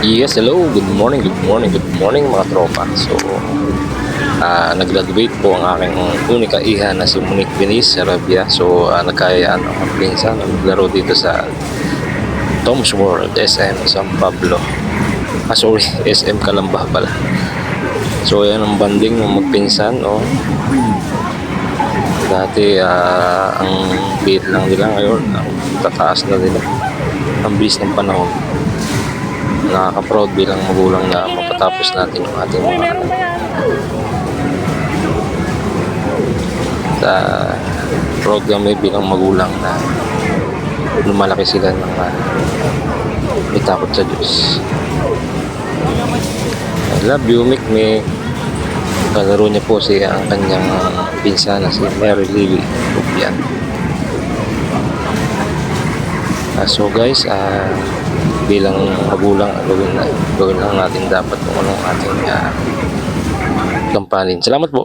Yes, hello. Good morning, good morning, good morning mga tropa. So, ah nag-graduate po ang aking unika iha na si Monique Venice Sarabia. So, uh, nagkayaan ang mga pinsan na maglaro dito sa Tom's World, SM San Pablo. Ah, sorry, SM Kalamba pala. So, yan ang banding ng magpinsan, no? Dati, ah, ang bid lang nila ngayon, ang tataas na nila. Ang bilis ng panahon nakaka-proud bilang magulang na mapatapos natin yung ating mga anak. Sa proud kami bilang magulang na lumalaki sila ng uh, may sa Diyos. I love you, Mick. Kalaro niya po si ang kanyang pinsana si Mary Lily Rupian. Ah, so guys, ah bilang magulang, gawin, na, gawin lang natin dapat kung anong ating uh, gampanin. Salamat po.